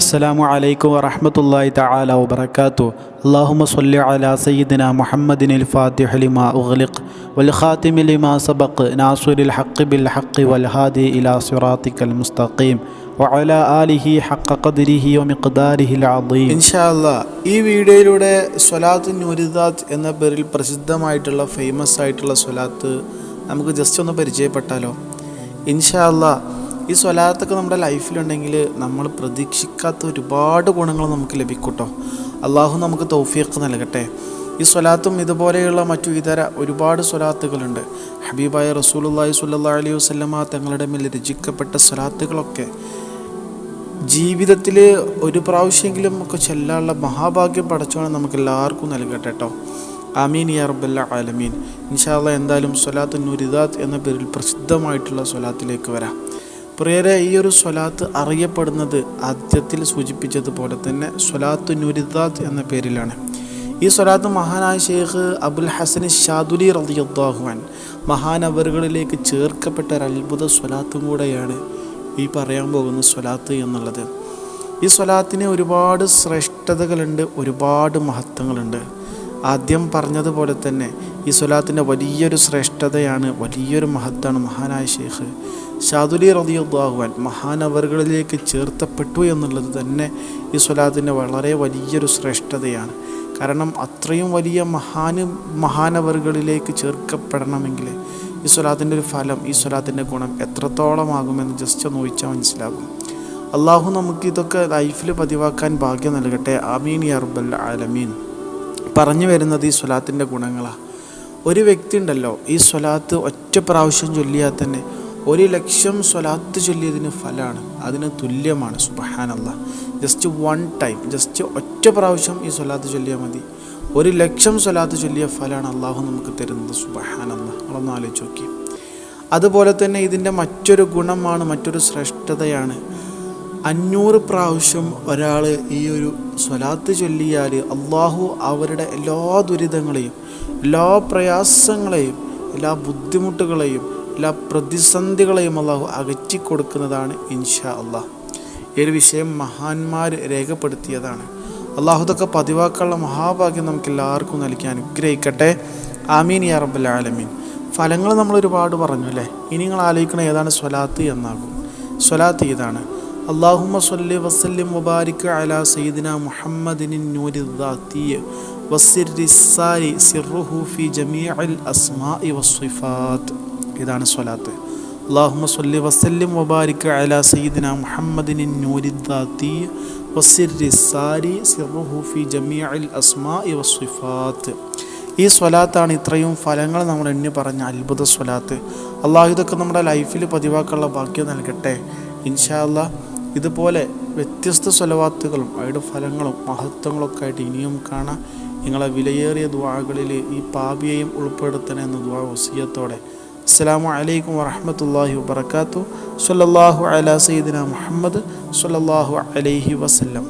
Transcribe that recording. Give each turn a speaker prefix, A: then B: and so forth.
A: അസ്സാം വലൈക്കും വറഹമത്തല്ലാഹി തആല വാത്തു അല്ലാഹുമ്മ സ്വല്ലി അലാ സയ്യിദിന മുഹമ്മദിനിൽ ഫാത്തിഹ ലിമാ ഉഗ്ലിഖ് വൽ ഖാതിമി ലിമാ സബഖ് നാസിറുൽ ഹഖ് ബിൽ ഹഖ് വൽ ഹാദി ഇലാ സിറാത്തിക്കൽ മുസ്തഖീം വഅല ആലിഹി ഹഖ ഖദ്രിഹി
B: വമിഖ്ദാരിഹി ഇൻഷാ അല്ലാഹ് ഈ വീഡിയോയിലൂടെ സ്വലാത്ത് നൂരിദാത്ത് എന്ന പേരിൽ പ്രസിദ്ധമായിട്ടുള്ള ഫേമസ് ആയിട്ടുള്ള സ്വലാത്ത് നമുക്ക് ജസ്റ്റ് ഒന്ന് പരിചയപ്പെട്ടാലോ? ഇൻഷാല്ല ഈ സ്വലാത്തൊക്കെ നമ്മുടെ ലൈഫിലുണ്ടെങ്കിൽ നമ്മൾ പ്രതീക്ഷിക്കാത്ത ഒരുപാട് ഗുണങ്ങൾ നമുക്ക് ലഭിക്കൂട്ടോ. കേട്ടോ അള്ളാഹു നമുക്ക് തൗഫീഖ് നൽകട്ടെ. ഈ സ്വലാത്തും ഇതുപോലെയുള്ള മറ്റു ഇതര ഒരുപാട് സ്വലാത്തുകളുണ്ട്. ഹബീബായ റസൂലുള്ളാഹി സുല്ലാ അലൈഹി വസല്ലമ തങ്ങളുടെ മേൽ രചിക്കപ്പെട്ട സ്വലാത്തുകളൊക്കെ ജീവിതത്തിൽ ഒരു പ്രാവശ്യമെങ്കിലും ഒക്കെ ചെല്ലാനുള്ള മഹാഭാഗ്യം പടച്ചോണം നമുക്ക് എല്ലാവർക്കും നൽകട്ടെ കേട്ടോ ആമീൻ യാ റബ്ബല്ല ആലമീൻ. ഇൻഷാല്ല എന്തായാലും സ്വലാത്ത് നുരിദാത്ത് എന്ന പേരിൽ പ്രസിദ്ധമായിട്ടുള്ള സ്വലാത്തിലേക്ക് വരാം. പ്രിയരെ ഈ ഒരു സ്വലാത്ത് അറിയപ്പെടുന്നത് ആദ്യത്തിൽ സൂചിപ്പിച്ചതുപോലെ തന്നെ സ്വലാത്ത് നുരിദാത്ത് എന്ന പേരിലാണ്. ഈ സ്വലാത്ത് മഹാനായ ഷെയ്ഖ് അബുൽ ഹസൻ ഷാദുലി റദിയുദ്ദാഹുവാൻ മഹാനവറുകളിലേക്ക് ചേർക്കപ്പെട്ട ഒരു അത്ഭുത സ്വലാത്തും കൂടെയാണ് ഈ പറയാൻ പോകുന്ന സ്വലാത്ത് എന്നുള്ളത്. ഈ സ്വലാത്തിന് ഒരുപാട് ശ്രേഷ്ഠതകളുണ്ട് ഒരുപാട് മഹത്വങ്ങളുണ്ട്. ആദ്യം പറഞ്ഞതുപോലെ തന്നെ ഈ സ്വലാത്തിന്റെ വലിയൊരു ശ്രേഷ്ഠതയാണ് വലിയൊരു മഹത്താണ് മഹാനായ ഷെയ്ഖ് ഷാദുലി റതിയുദ്ദാഹുവാൻ മഹാനവറുകളിലേക്ക് ചേർത്തപ്പെട്ടു എന്നുള്ളത് തന്നെ ഈ സ്വലാത്തിന്റെ വളരെ വലിയൊരു ശ്രേഷ്ഠതയാണ്. കാരണം അത്രയും വലിയ മഹാന് മഹാനവറുകളിലേക്ക് ചേർക്കപ്പെടണമെങ്കിൽ ഈ സ്വലാത്തിന്റെ ഒരു ഫലം ഈ സ്വലാത്തിന്റെ ഗുണം എത്രത്തോളമാകുമെന്ന് ജസ്റ്റ് ഒന്ന് ചോദിച്ചാൽ മനസ്സിലാകും. അള്ളാഹു നമുക്ക് ഇതൊക്കെ ലൈഫിൽ പതിവാക്കാൻ ഭാഗ്യം നൽകട്ടെ. അമീൻ യർബൽ ആലമീൻ. പറഞ്ഞു വരുന്നത് ഈ സ്വലാത്തിന്റെ ഗുണങ്ങളാണ് ഒരു വ്യക്തി ഉണ്ടല്ലോ ഈ സ്വലാത്ത് ഒറ്റ പ്രാവശ്യം ചൊല്ലിയാൽ തന്നെ ഒരു ലക്ഷം സ്വലാത്ത് ചൊല്ലിയതിന് ഫലമാണ് അതിന് തുല്യമാണ് സുബഹാനല്ല. ജസ്റ്റ് വൺ ടൈം ജസ്റ്റ് ഒറ്റ പ്രാവശ്യം ഈ സ്വലാത്ത് ചൊല്ലിയാൽ മതി. ഒരു ലക്ഷം സ്വലാത്ത് ചൊല്ലിയ ഫലമാണ് അള്ളാഹു നമുക്ക് തരുന്നത് സുബഹാനല്ല. നമ്മളൊന്ന് ആലോചിച്ച് നോക്കി അതുപോലെ തന്നെ ഇതിന്റെ മറ്റൊരു ഗുണമാണ് മറ്റൊരു ശ്രേഷ്ഠതയാണ് അഞ്ഞൂറ് പ്രാവശ്യം ഒരാൾ ഈ ഒരു സ്വലാത്ത് ചൊല്ലിയാൽ അള്ളാഹു അവരുടെ എല്ലാ ദുരിതങ്ങളെയും എല്ലാ പ്രയാസങ്ങളെയും എല്ലാ ബുദ്ധിമുട്ടുകളെയും എല്ലാ പ്രതിസന്ധികളെയും അള്ളാഹു അകറ്റി കൊടുക്കുന്നതാണ് ഇൻഷാ അള്ളാഹ്. ഈ ഒരു വിഷയം മഹാന്മാർ രേഖപ്പെടുത്തിയതാണ്. അള്ളാഹു ഇതൊക്കെ പതിവാക്കാനുള്ള മഹാഭാഗ്യം നമുക്ക് എല്ലാവർക്കും നൽകി അനുഗ്രഹിക്കട്ടെ. ആമീൻ യാ റബ്ബൽ ആലമീൻ. ഫലങ്ങൾ നമ്മൾ ഒരുപാട് പറഞ്ഞു അല്ലേ? ഇനി നിങ്ങൾ ആലോചിക്കണം ഏതാണ് സ്വലാത്ത് എന്നാകും. സ്വലാത്ത് ഇതാണ് അള്ളാഹുമ്മ സല്ലി വസല്ലിം മുബാരിക് അല സയ്യിദിന മുഹമ്മദിനിൻ നൂരി ദാത്തിയ വസിറിസാരി സിറുഹു ഫി ജമീഅൽ അസ്മാഇ വസ്വിഫാത്ത് ഇതാണ് സ്വലാത്ത്. അള്ളാഹുമ സല്ലി വസല്ലിം മുബാരിക് അല സയ്യിദിന മുഹമ്മദിനിൻ നൂരി ദാത്തിയ വസിറിസാരി സിറുഹു ഫി ജമീഅൽ അസ്മാഇ വസ്വിഫാത്ത് ഈ സ്വലാത്താണ് ഇത്രയും ഫലങ്ങൾ നമ്മൾ എണ്ണി പറഞ്ഞ അത്ഭുത സ്വലാത്ത്. അള്ളാഹു ഇതൊക്കെ നമ്മുടെ ലൈഫിൽ പതിവാക്കാനുള്ള ഭാഗ്യം നൽകട്ടെ. ഇൻഷാ അല്ലാ ഇതുപോലെ വ്യത്യസ്ത സ്വലവാത്തുകളും അവയുടെ ഫലങ്ങളും മഹത്വങ്ങളൊക്കെ ആയിട്ട് ഇനിയും കാണാം നിങ്ങളെ വിലയേറിയ ദ്വാകളിൽ ഈ പാപിയെയും ഉൾപ്പെടുത്തണേ എന്ന ദ്വാ വസിയത്തോടെ. അസ്സലാമു അലൈക്കും വറഹമത്തല്ലാഹി വബർക്കാത്തു സല്ലല്ലാഹു അല സയ്യിദിന മുഹമ്മദ് സല്ലല്ലാഹു അലൈഹി വസല്ലം.